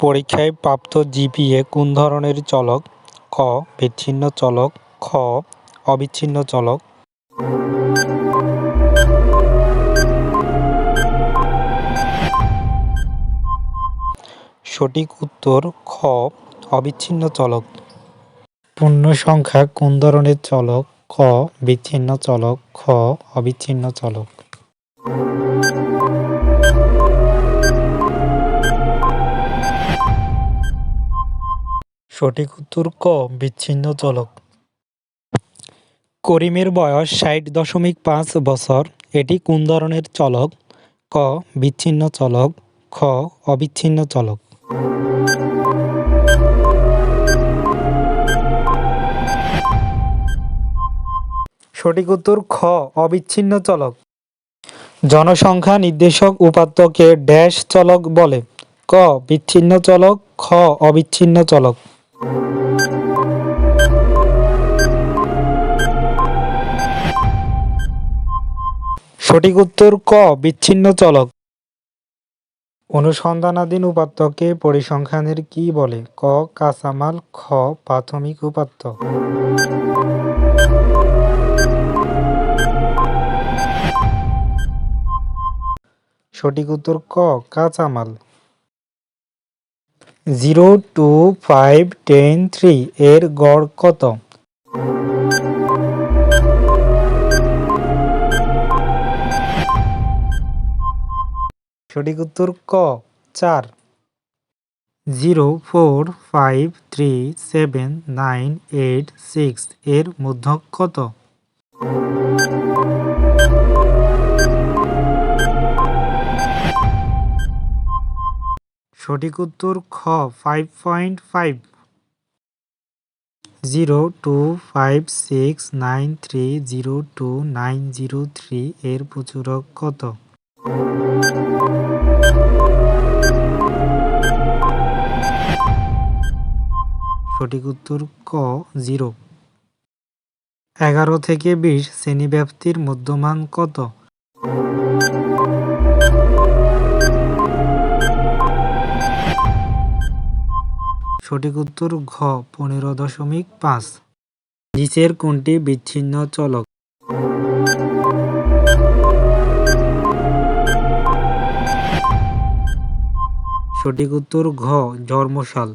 পরীক্ষায় প্রাপ্ত জিপিএ কোন ধরনের চলক? ক বিচ্ছিন্ন চলক। খ, অবিচ্ছিন্ন চলক। সঠিক উত্তর, খ, অবিচ্ছিন্ন চলক। পূর্ণ সংখ্যা কোন ধরনের চলক? ক বিচ্ছিন্ন চলক। খ, অবিচ্ছিন্ন চলক। সঠিক উত্তর ক, বিচ্ছিন্ন চলক। করিমের বয়স ষাট দশমিক পাঁচ বছর। এটি কোন ধরনের চলক? ক, বিচ্ছিন্ন চলক। খ, অবিচ্ছিন্ন চলক। সঠিক উত্তর খ, অবিচ্ছিন্ন চলক। জনসংখ্যা নির্দেশক উপাত্তকে ড্যাশ চলক বলে। ক, বিচ্ছিন্ন চলক। খ, অবিচ্ছিন্ন চলক। সঠিক উত্তর ক, বিচ্ছিন্ন চলক। অনুসন্ধানাধীন উপাত্তকে পরিসংখ্যানের কি বলে? ক, কাঁচামাল, খ, প্রাথমিক উপাত্ত। সঠিক উত্তর ক, কাঁচামাল। Zero two five ten three এর গড় কত? সঠিক উত্তর ক, চার। Zero four five three seven nine eight six এর মধ্যক কত? সঠিক উত্তর খ five point five zero two five six nine three zero two nine zero three এর প্রচুরক কত? সঠিক উত্তর ক জিরো এগারো থেকে বিশ শ্রেণীব্যাপ্তির মধ্যমান কত? সঠিক উত্তর ঘ পনেরো দশমিক পাঁচ। নিচের কোনটি বিচ্ছিন্ন চলক। সঠিক উত্তর ঘ ধর্মশাল